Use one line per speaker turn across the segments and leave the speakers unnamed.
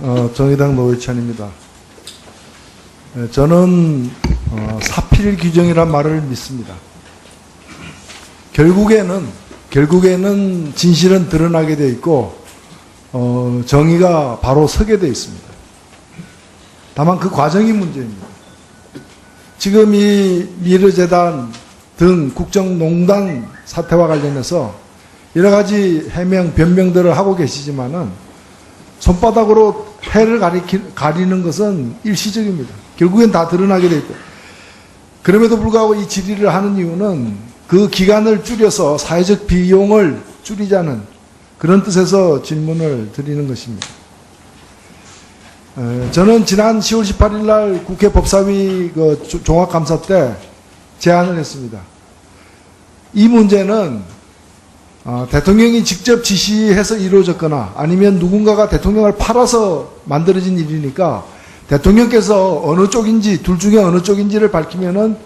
어, 정의당 노회찬입니다. 예, 저는 어, 사필 규정이란 말을 믿습니다. 결국에는 결국에는 진실은 드러나게 돼 있고 어, 정의가 바로 서게 돼 있습니다. 다만 그 과정이 문제입니다. 지금 이 미르재단 등 국정농단 사태와 관련해서 여러 가지 해명 변명들을 하고 계시지만은 손바닥으로 해를 가리키, 가리는 것은 일시적입니다. 결국엔 다 드러나게 돼 있고. 그럼에도 불구하고 이 질의를 하는 이유는 그 기간을 줄여서 사회적 비용을 줄이자는 그런 뜻에서 질문을 드리는 것입니다. 에, 저는 지난 10월 18일 날 국회 법사위 그 조- 종합감사 때 제안을 했습니다. 이 문제는 어, 대통령이 직접 지시해서 이루어졌거나 아니면 누군가가 대통령을 팔아서 만들어진 일이니까 대통령께서 어느 쪽인지 둘 중에 어느 쪽인지를 밝히면은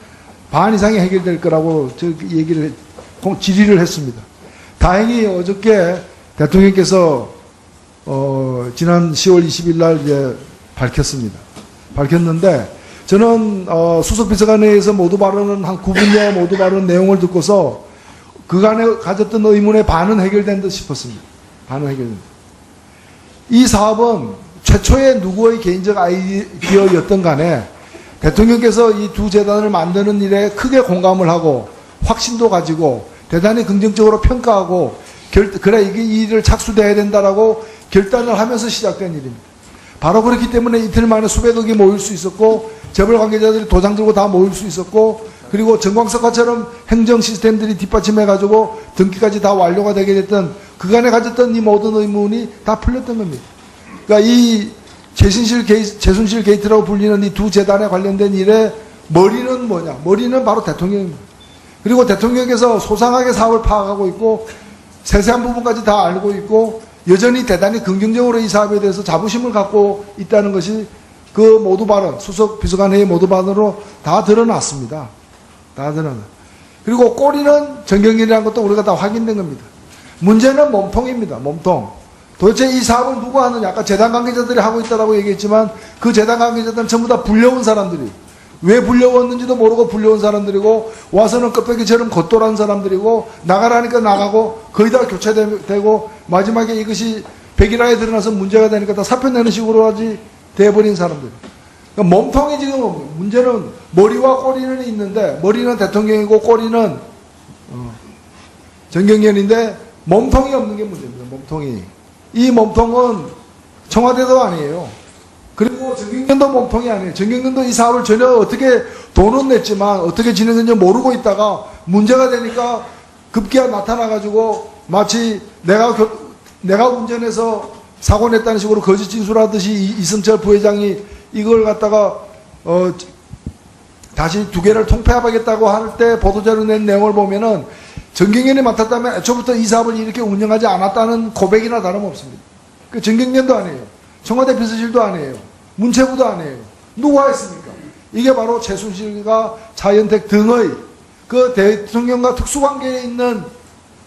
반 이상이 해결될 거라고 저 얘기를 질의를 했습니다. 다행히 어저께 대통령께서 어, 지난 10월 20일 날 이제 밝혔습니다. 밝혔는데 저는 어, 수석 비서관회에서 모두 발언은 한 9분여 모두 발언 내용을 듣고서 그간에 가졌던 의문의 반은 해결된 듯 싶었습니다. 반은 해결된. 이 사업은 최초의 누구의 개인적 아이디어였던 간에 대통령께서 이 두 재단을 만드는 일에 크게 공감을 하고 확신도 가지고 대단히 긍정적으로 평가하고 결, 그래 이게 이 일을 착수돼야 된다라고 결단을 하면서 시작된 일입니다. 바로 그렇기 때문에 이틀 만에 수백억이 모일 수 있었고 재벌 관계자들이 도장 들고 다 모일 수 있었고 그리고 정광석화처럼 행정 시스템들이 뒷받침해가지고 등기까지 다 완료가 되게 됐던 그간에 가졌던 이 모든 의문이 다 풀렸던 겁니다. 그러니까 이 최순실 게이, 최순실 게이트라고 불리는 이 두 재단에 관련된 일의 머리는 뭐냐? 머리는 바로 대통령입니다. 그리고 대통령께서 소상하게 사업을 파악하고 있고 세세한 부분까지 다 알고 있고 여전히 대단히 긍정적으로 이 사업에 대해서 자부심을 갖고 있다는 것이 그 모두 발언, 수석 비서관회의 모두 발언으로 다 드러났습니다. 다 드러나. 그리고 꼬리는 정경련이라는 것도 우리가 다 확인된 겁니다. 문제는 몸통입니다. 몸통. 도대체 이 사업을 누가 하느냐? 아까 재단 관계자들이 하고 있다라고 얘기했지만 그 재단 관계자들은 전부 다 불려온 사람들이 왜 불려왔는지도 모르고 불려온 사람들이고 와서는 껍데기처럼 겉돌한 사람들이고 나가라니까 나가고 거의 다 교체되고 마지막에 이것이 백일화에 드러나서 문제가 되니까 다 사표 내는 식으로 하지 돼버린 사람들. 그러니까 몸통이 지금 문제는 머리와 꼬리는 있는데 머리는 대통령이고 꼬리는 어, 정경련인데 몸통이 없는 게 문제입니다. 몸통이. 이 몸통은 청와대도 아니에요. 그리고 정경련도 몸통이 아니에요. 정경련도 이 사업을 전혀 어떻게 돈은 냈지만 어떻게 진행했는지 모르고 있다가 문제가 되니까 급기야 나타나가지고 마치 내가 교- 내가 운전해서 사고 냈다는 식으로 거짓 진술하듯이 이- 이승철 부회장이 이걸 갖다가 어 다시 두 개를 통폐합하겠다고 할 때 보도자료 낸 내용을 보면은 정경련이 맡았다면 애초부터 이 사업을 이렇게 운영하지 않았다는 고백이나 다름없습니다. 그 정경련도 아니에요. 청와대 비서실도 아니에요. 문체부도 아니에요. 누가 했습니까? 이게 바로 최순실과 차현택 등의 그 대통령과 특수관계에 있는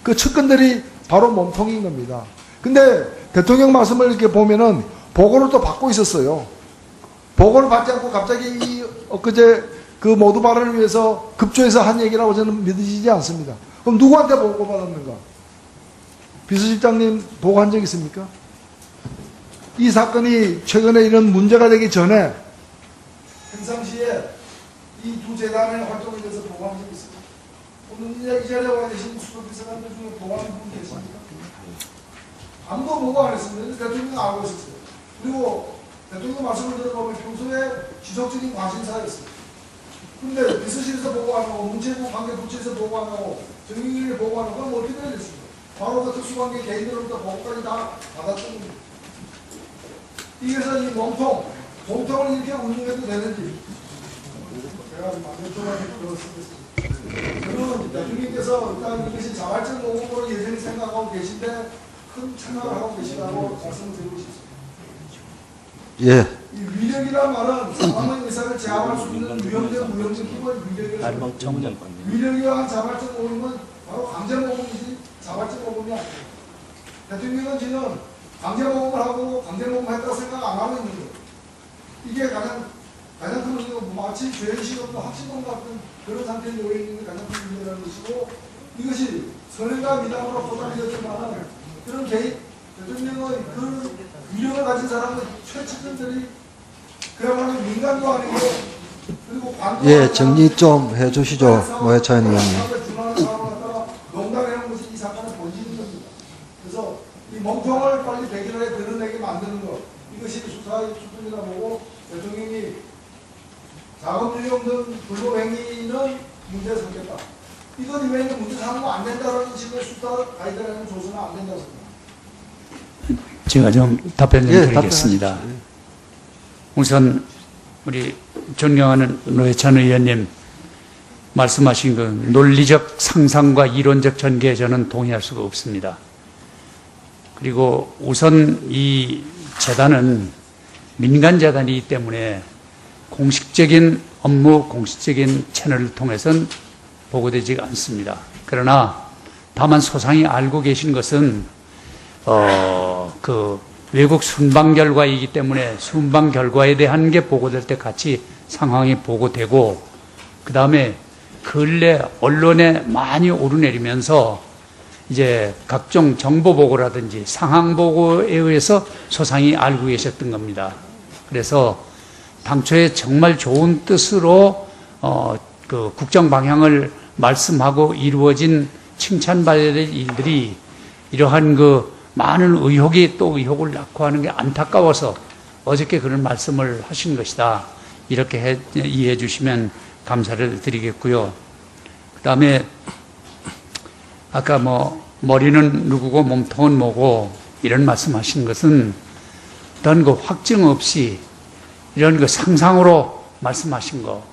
그 측근들이 바로 몸통인 겁니다. 근데 대통령 말씀을 이렇게 보면은 보고를 또 받고 있었어요. 보고를 받지 않고 갑자기 이 엊그제 그 모두 발언을 위해서 급조해서 한 얘기라고 저는 믿어지지 않습니다. 그럼 누구한테 보고받았는가? 비서실장님 보고한 적 있습니까? 이 사건이 최근에 이런 문제가 되기 전에 평상시에 이 두 재단의 활동에 대해서 보고한 적 있습니까? 오늘 이 자리에 와 계신 수도비서관들 중에 보고한 분 계십니까? 아무도 보고 안 했습니다. 대통령이 알고 있었어요. 그리고 대통령 말씀을 들어보면 평소에 지속적인 관심사였어요. 근데 비서실에서 보고 안 하고 문체부 관계 부처에서 보고 안 하고 정의를 보고 안 하고 그럼 어떻게 해야 됐습니까? 바로 그 특수관계 개인으로부터 보고까지 다 받았던 겁니다. 이게서 이 몸통, 몸통을 이렇게 운영해도 되는지 제가 만족하게 들었습니다. 저는 대통령께서 일단 이것이 자발적 모금으로 예전에 생각하고 계신데 큰 생각을 하고 계시다고 말씀을 드리고 싶습니다.
예,
이 위력이란 말은 상황의 의사를 제압할 수 있는 위험적 무형적 힘을 위력이라고 합니다. 위력이와 자발적 모금은 바로 강제 모금이지 자발적 모금이 아니에요. 대통령은 지금 강제 모금을 하고 강제 모금했다고 생각 안 하고 있는 거예요. 이게 가장 가장 큰 문제가 뭐 마치 죄의식 없는 확신범 같은 그런 상태에 놓여 있는 게 가장 큰 문제라는 것이고 이것이 선행과 미담으로 포장되었지만 그런 개인 대통령의 그 위력을 가진 사람의 최측근들이 그야말로 민간도 아니고 그리고 관도
예, 정리 좀 해주시죠, 노회찬 의원님.
농담이라는 것이 이 사건의 본질인 겁니다. 그래서 이 멍청을 빨리 백일하게 드러내게 만드는 것 이것이 수사의 수준이다 보고 대통령이 자금률이 없는 불법행위는 문제 삼겠다. 이것 이외에는 문제 삼으면 안 된다는 식의 수사 가이드라인을 줘서는 안 된다고 생각합니다.
제가 좀 답변 좀
예,
드리겠습니다.
답변하십시오.
우선 우리 존경하는 노회찬 의원님 말씀하신 그 논리적 상상과 이론적 전개에 저는 동의할 수가 없습니다. 그리고 우선 이 재단은 민간 재단이기 때문에 공식적인 업무, 공식적인 채널을 통해서는 보고되지 않습니다. 그러나 다만 소상히 알고 계신 것은 어, 그 외국 순방 결과이기 때문에 순방 결과에 대한 게 보고될 때 같이 상황이 보고되고 그 다음에 근래 언론에 많이 오르내리면서 이제 각종 정보 보고라든지 상황 보고에 의해서 소상히 알고 계셨던 겁니다. 그래서 당초에 정말 좋은 뜻으로 어, 그 국정 방향을 말씀하고 이루어진 칭찬받아야 될 일들이 이러한 그 많은 의혹이 또 의혹을 낳고 하는 게 안타까워서 어저께 그런 말씀을 하신 것이다. 이렇게 해- 이해해 주시면 감사를 드리겠고요. 그 다음에 아까 뭐 머리는 누구고 몸통은 뭐고 이런 말씀하신 것은 어떤 그 확증 없이 이런 그 상상으로 말씀하신 거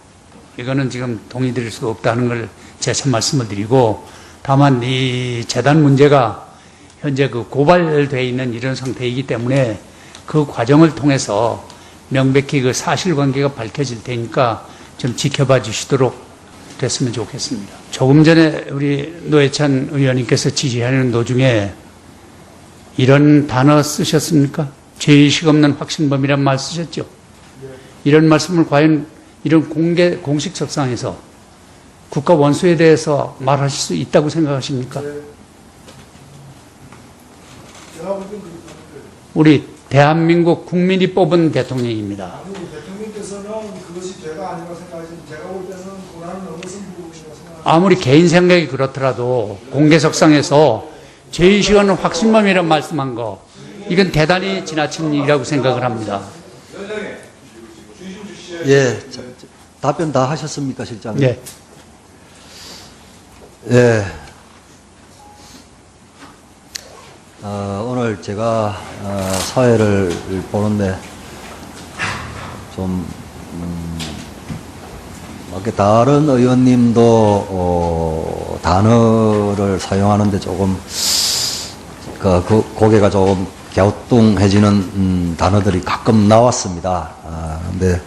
이거는 지금 동의 드릴 수 없다는 걸 재차 말씀을 드리고 다만 이 재단 문제가 현재 그 고발되어 있는 이런 상태이기 때문에 그 과정을 통해서 명백히 그 사실관계가 밝혀질 테니까 좀 지켜봐 주시도록 됐으면 좋겠습니다. 조금 전에 우리 노회찬 의원님께서 지지하는 도중에 이런 단어 쓰셨습니까? 죄의식 없는 확신범이란 말 쓰셨죠? 이런 말씀을 과연 이런 공개 공식 석상에서 국가 원수에 대해서 말하실 수 있다고 생각하십니까?
제가 볼 때는
우리 대한민국 국민이 뽑은 대통령입니다. 아무리 개인 생각이 그렇더라도 공개석상에서 죄의식 없는 확신범이란 말씀한 거 이건 대단히 지나친 일이라고 생각을 합니다.
예, 답변 다 하셨습니까, 실장님?
네.
예. 어, 오늘 제가 어, 사회를 보는데 좀 음, 다른 의원님도 어, 단어를 사용하는데 조금 그, 그 고개가 조금 갸우뚱해지는 음, 단어들이 가끔 나왔습니다. 아, 근데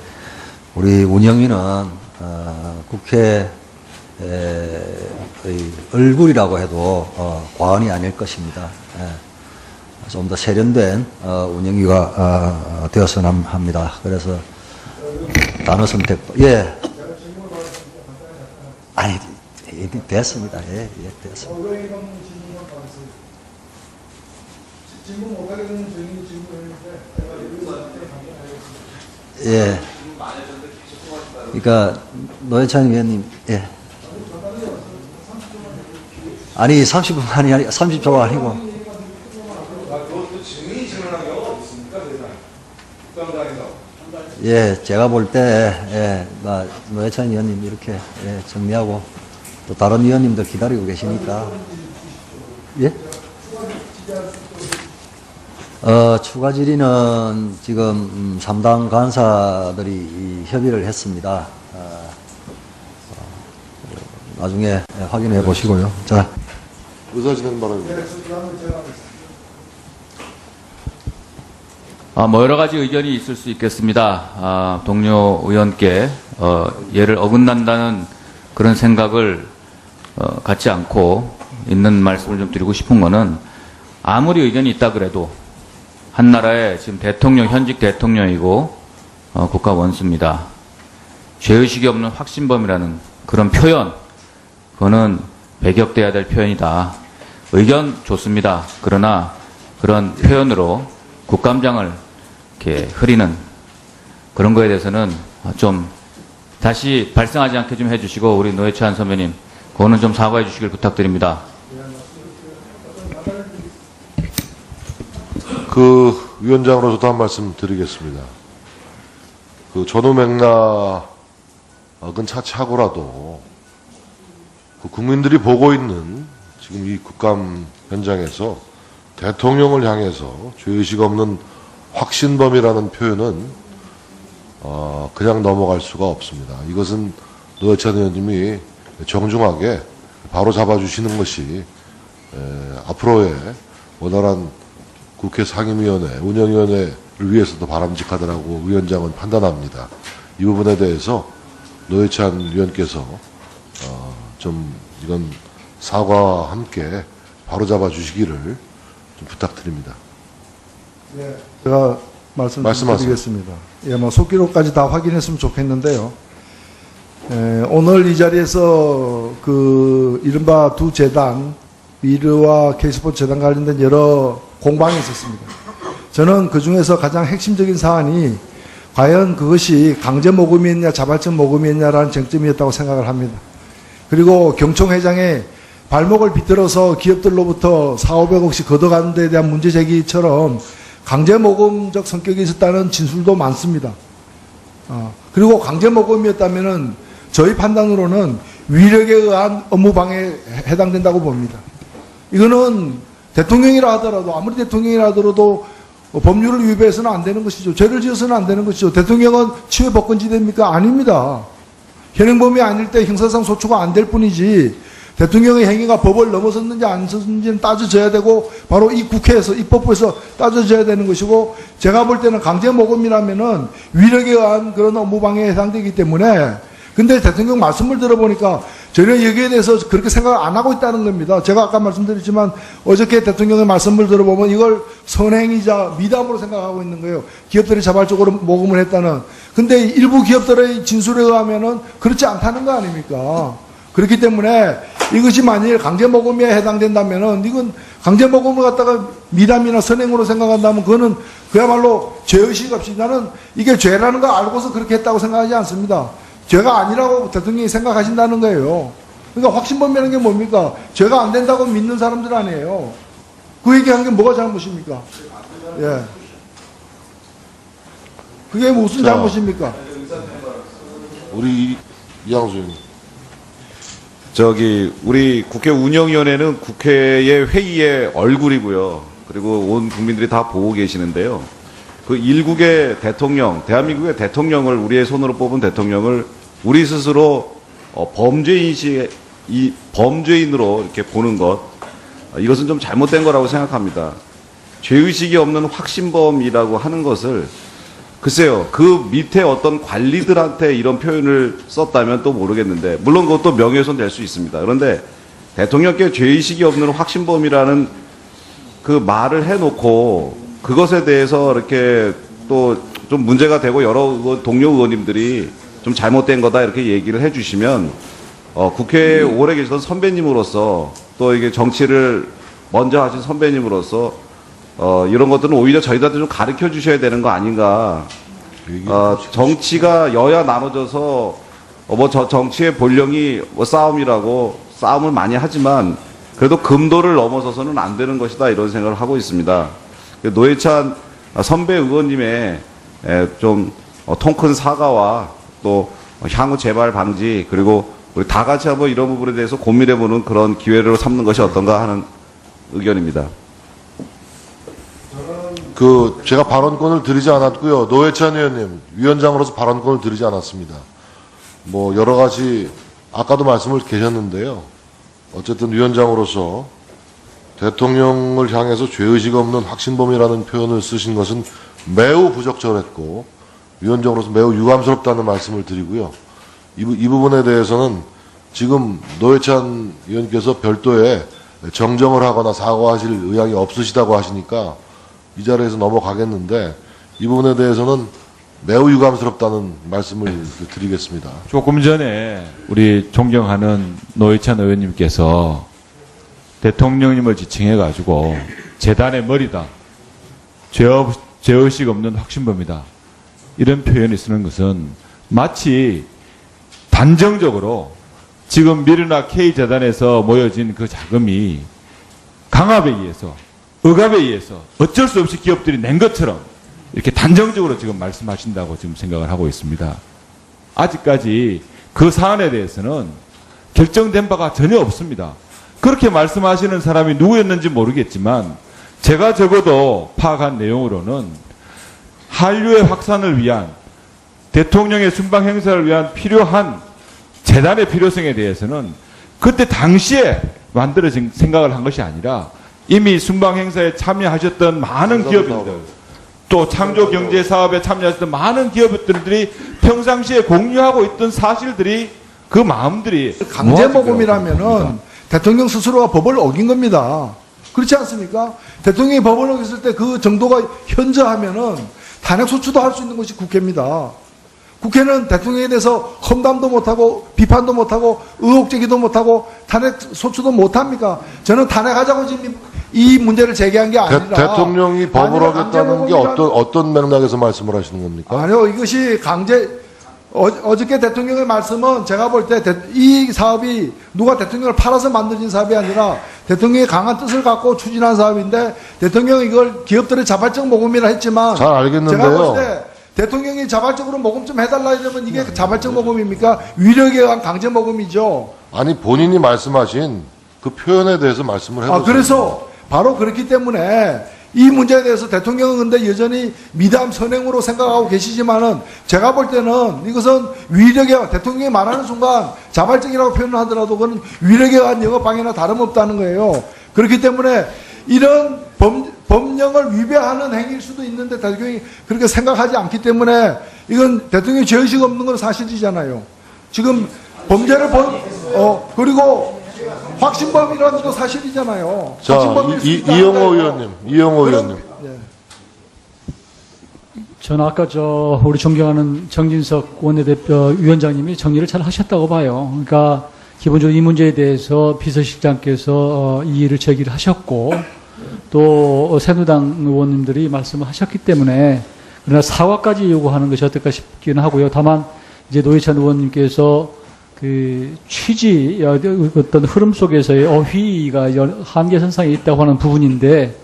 우리 운영위는 어, 국회 얼굴이라고 해도 어, 과언이 아닐 것입니다. 예. 좀 더 세련된 어, 운영위가 어, 되었으면 합니다. 그래서 단어 선택도 예. 아니 예, 됐습니다. 예, 예,
됐습니다.
예. 그러니까 노회찬 위원님, 예. 아니 30분만이 아니 30초가 아니고. 예, 제가 볼 때, 예, 뭐, 노회찬 위원님 이렇게 예, 정리하고 또 다른 위원님들 기다리고 계시니까. 예? 어, 추가 질의는 지금 음, 3당 간사들이 이 협의를 했습니다. 어, 어, 나중에 예, 확인해 보시고요. 자,
의사진행 바랍니다.
아, 뭐 여러 가지 의견이 있을 수 있겠습니다. 아, 동료 의원께 어, 예를 어긋난다는 그런 생각을 어, 갖지 않고 있는 말씀을 좀 드리고 싶은 거는 아무리 의견이 있다 그래도 한 나라의 지금 대통령, 현직 대통령이고, 어, 국가 원수입니다. 죄의식이 없는 확신범이라는 그런 표현, 그거는 배격돼야 될 표현이다. 의견 좋습니다. 그러나 그런 표현으로 국감장을 이렇게 흐리는 그런 거에 대해서는 좀 다시 발생하지 않게 좀 해주시고 우리 노회찬 선배님 그거는 좀 사과해 주시길 부탁드립니다.
그 위원장으로서도 한 말씀 드리겠습니다. 그 전후 맥락은 차치하고라도 그 국민들이 보고 있는 지금 이 국감 현장에서 대통령을 향해서 죄의식 없는 확신범이라는 표현은 어, 그냥 넘어갈 수가 없습니다. 이것은 노회찬 의원님이 정중하게 바로 잡아주시는 것이 에, 앞으로의 원활한 국회 상임위원회, 운영위원회를 위해서도 바람직하다라고 위원장은 판단합니다. 이 부분에 대해서 노회찬 위원께서 어, 좀 이건 사과와 함께 바로 잡아 주시기를 좀 부탁드립니다.
제가 말씀. 드리겠습니다. 예, 뭐 속기록까지 다 확인했으면 좋겠는데요. 에, 오늘 이 자리에서 그 이른바 두 재단, 미르와 K스포츠 재단 관련된 여러 공방이 있었습니다. 저는 그 중에서 가장 핵심적인 사안이 과연 그것이 강제 모금이었냐 자발적 모금이었냐라는 쟁점이었다고 생각을 합니다. 그리고 경총 회장의 발목을 비틀어서 기업들로부터 4, 500억씩 걷어가는 데 대한 문제 제기처럼 강제 모금적 성격이 있었다는 진술도 많습니다. 어, 그리고 강제 모금이었다면은 저희 판단으로는 위력에 의한 업무 방해에 해당된다고 봅니다. 이거는 대통령이라 하더라도 아무리 대통령이라 하더라도 어, 법률을 위배해서는 안 되는 것이죠. 죄를 지어서는 안 되는 것이죠. 대통령은 치외 법권지대입니까? 아닙니다. 현행범이 아닐 때 형사상 소추가 안 될 뿐이지 대통령의 행위가 법을 넘어섰는지 안 섰는지는 따져져야 되고 바로 이 국회에서 입법부에서 따져져야 되는 것이고 제가 볼 때는 강제 모금이라면은 위력에 의한 그런 업무 방해에 해당되기 때문에 근데 대통령 말씀을 들어보니까 전혀 여기에 대해서 그렇게 생각을 안 하고 있다는 겁니다. 제가 아까 말씀드렸지만 어저께 대통령의 말씀을 들어보면 이걸 선행이자 미담으로 생각하고 있는 거예요. 기업들이 자발적으로 모금을 했다는. 근데 일부 기업들의 진술에 의하면은 그렇지 않다는 거 아닙니까? 그렇기 때문에 이것이 만일 강제 모금에 해당된다면은 이건 강제 모금을 갖다가 미담이나 선행으로 생각한다면 그거는 그야말로 죄의식 없이 나는 이게 죄라는 거 알고서 그렇게 했다고 생각하지 않습니다. 죄가 아니라고 대통령이 생각하신다는 거예요. 그러니까 확신범이라는 게 뭡니까? 죄가 안 된다고 믿는 사람들 아니에요. 그 얘기한 게 뭐가 잘못입니까? 예. 그게 무슨
자.
잘못입니까?
우리 이양수.
저기 우리 국회 운영위원회는 국회의 회의의 얼굴이고요. 그리고 온 국민들이 다 보고 계시는데요. 그 일국의 대통령, 대한민국의 대통령을 우리의 손으로 뽑은 대통령을 우리 스스로 어, 범죄인시 이 범죄인으로 이렇게 보는 것 어, 이것은 좀 잘못된 거라고 생각합니다. 죄의식이 없는 확신범이라고 하는 것을 글쎄요, 그 밑에 어떤 관리들한테 이런 표현을 썼다면 또 모르겠는데, 물론 그것도 명예훼손 될 수 있습니다. 그런데 대통령께 죄의식이 없는 확신범이라는 그 말을 해놓고 그것에 대해서 이렇게 또 좀 문제가 되고 여러 동료 의원님들이 좀 잘못된 거다 이렇게 얘기를 해주시면 어, 국회에 오래 계시던 선배님으로서 또 이게 정치를 먼저 하신 선배님으로서 어, 이런 것들은 오히려 저희들한테 좀 가르쳐 주셔야 되는 거 아닌가. 어, 정치가 여야 나눠져서 어, 뭐 저 정치의 본령이 뭐 싸움이라고 싸움을 많이 하지만 그래도 금도를 넘어서서는 안 되는 것이다 이런 생각을 하고 있습니다. 그 노회찬 선배 의원님의 에, 좀 어, 통큰 사과와 또 향후 재발 방지 그리고 우리 다 같이 한번 이런 부분에 대해서 고민해보는 그런 기회를 삼는 것이 어떤가 하는 의견입니다.
그 제가 발언권을 드리지 않았고요. 노회찬 의원님 위원장으로서 발언권을 드리지 않았습니다. 뭐 여러 가지 아까도 말씀을 계셨는데요. 어쨌든 위원장으로서 대통령을 향해서 죄의식 없는 확신범이라는 표현을 쓰신 것은 매우 부적절했고 위원장으로서 매우 유감스럽다는 말씀을 드리고요. 이, 부- 이 부분에 대해서는 지금 노회찬 의원께서 별도의 정정을 하거나 사과하실 의향이 없으시다고 하시니까 이 자리에서 넘어가겠는데 이 부분에 대해서는 매우 유감스럽다는 말씀을 드리겠습니다.
조금 전에 우리 존경하는 노회찬 의원님께서 대통령님을 지칭해 가지고 재단의 머리다. 죄업, 죄의식 없는 확신범이다. 이런 표현을 쓰는 것은 마치 단정적으로 지금 미르나 K재단에서 모여진 그 자금이 강압에 의해서 억압에 의해서 어쩔 수 없이 기업들이 낸 것처럼 이렇게 단정적으로 지금 말씀하신다고 지금 생각을 하고 있습니다. 아직까지 그 사안에 대해서는 결정된 바가 전혀 없습니다. 그렇게 말씀하시는 사람이 누구였는지 모르겠지만 제가 적어도 파악한 내용으로는 한류의 확산을 위한 대통령의 순방 행사를 위한 필요한 재단의 필요성에 대해서는 그때 당시에 만들어진 생각을 한 것이 아니라 이미 순방 행사에 참여하셨던 많은 기업인들 또 창조 경제 사업에 참여하셨던 많은 기업들이 평상시에 공유하고 있던 사실들이 그 마음들이
강제 모금이라면은. 대통령 스스로가 법을 어긴 겁니다. 그렇지 않습니까? 대통령이 법을 어겼을 때 그 정도가 현저하면은 탄핵 소추도 할 수 있는 것이 국회입니다. 국회는 대통령에 대해서 험담도 못하고 비판도 못하고 의혹 제기도 못하고 탄핵 소추도 못합니까? 저는 탄핵하자고 지금 이 문제를 제기한 게
대,
아니라
통령이 법을
아니라
어겼다는 게 어떤 어떤 맥락에서 말씀을 하시는 겁니까?
아니요, 이것이 강제, 어, 어저께 대통령의 말씀은 제가 볼 때 이 사업이 누가 대통령을 팔아서 만들어진 사업이 아니라 대통령의 강한 뜻을 갖고 추진한 사업인데 대통령이 이걸 기업들의 자발적 모금이라 했지만
잘 알겠는데요.
제가 볼 때 대통령이 자발적으로 모금 좀 해달라 이러면 이게 자발적 모금입니까? 위력에 의한 강제 모금이죠.
아니 본인이 말씀하신 그 표현에 대해서 말씀을 해보세요.
아, 그래서 바로 그렇기 때문에 이 문제에 대해서 대통령은 근데 여전히 미담 선행으로 생각하고 계시지만은 제가 볼 때는 이것은 위력에 대통령이 말하는 순간 자발적이라고 표현을 하더라도 그건 위력에 의한 영업 방해나 다름없다는 거예요. 그렇기 때문에 이런 범, 법령을 위배하는 행위일 수도 있는데 대통령이 그렇게 생각하지 않기 때문에 이건 대통령이 죄의식 없는 건 사실이잖아요. 지금 범죄를 본, 어, 그리고 확신범이라는 것도 사실이잖아요.
자
확신범일 수
이, 이,
있다
이영호. 의원님, 이영호 의원님.
예.
저는 아까 저 우리 존경하는 정진석 원내대표 위원장님이 정리를 잘 하셨다고 봐요. 그러니까 기본적으로 이 문제에 대해서 비서실장께서 어, 이의를 제기를 하셨고 또 새누당 의원님들이 말씀을 하셨기 때문에 그러나 사과까지 요구하는 것이 어떨까 싶기는 하고요. 다만 이제 노회찬 의원님께서 그 취지 어, 어떤 흐름 속에서의 어휘가 연- 한계선상에 있다고 하는 부분인데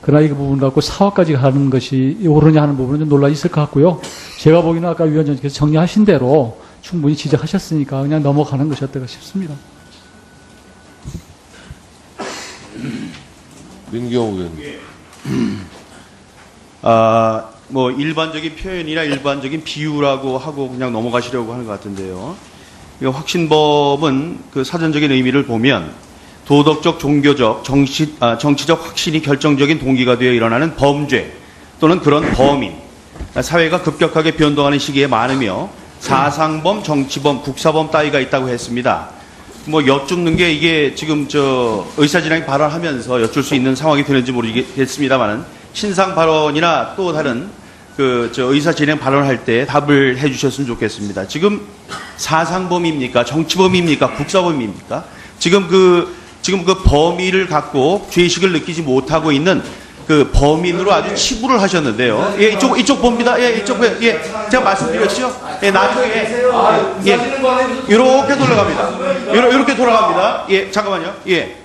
그러나 이 부분 갖고 사화까지 가는 것이 옳으냐 하는 부분은 좀 논란이 있을 것 같고요. 제가 보기에는 아까 위원장님께서 정리하신 대로 충분히 지적하셨으니까 그냥 넘어가는 것이 어떨까 싶습니다.
민경호 의원님.
아, 뭐 일반적인 표현이나 일반적인 비유라고 하고 그냥 넘어가시려고 하는 것 같은데요. 이 확신범은 그 사전적인 의미를 보면 도덕적, 종교적, 정치, 아, 정치적 확신이 결정적인 동기가 되어 일어나는 범죄 또는 그런 범인, 사회가 급격하게 변동하는 시기에 많으며 사상범, 정치범, 국사범 따위가 있다고 했습니다. 뭐 여쭙는 게 이게 지금 저 의사진행이 발언하면서 여쭐 수 있는 상황이 되는지 모르겠습니다만은 신상 발언이나 또 다른 그 저 의사진행 발언할 때 답을 해주셨으면 좋겠습니다. 지금 사상범입니까? 정치범입니까? 국사범입니까? 지금 그 지금 그 범위를 갖고 죄의식을 느끼지 못하고 있는 그 범인으로 아주 치부를 하셨는데요. 예, 이쪽 이쪽 봅니다. 예, 이쪽 예, 예. 제가 말씀드렸죠. 예, 나중에 예, 이렇게 돌아갑니다. 요러- 이렇게 돌아갑니다. 예, 잠깐만요. 예.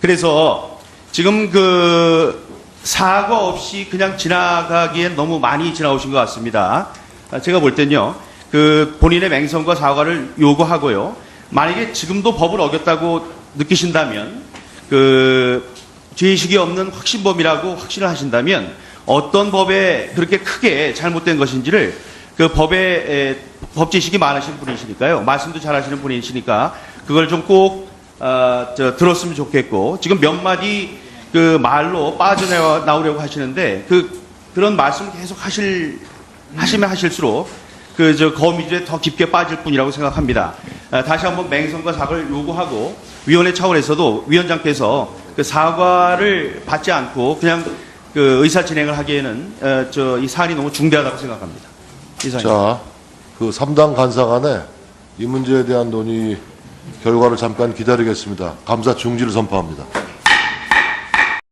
그래서 지금 그 사과 없이 그냥 지나가기엔 너무 많이 지나오신 것 같습니다. 아, 제가 볼 땐요. 그 본인의 맹성과 사과를 요구하고요. 만약에 지금도 법을 어겼다고 느끼신다면 그 죄의식이 없는 확신범이라고 확신을 하신다면 어떤 법에 그렇게 크게 잘못된 것인지를 그 법에 에, 법지식이 많으신 분이시니까요. 말씀도 잘하시는 분이시니까 그걸 좀꼭 어, 저, 들었으면 좋겠고 지금 몇 마디 그 말로 빠져나오려고 하시는데 그 그런 말씀 계속 하실 하시면 하실수록 그 저 거미줄에 더 깊게 빠질 뿐이라고 생각합니다. 아, 다시 한번 맹성과 사과를 요구하고 위원회 차원에서도 위원장께서 그 사과를 받지 않고 그냥 그 의사 진행을 하기에는 어, 저이 사안이 너무 중대하다고 생각합니다. 이상입니다.
자, 그 3당 간사간에 이 문제에 대한 논의 결과를 잠깐 기다리겠습니다. 감사 중지를 선포합니다.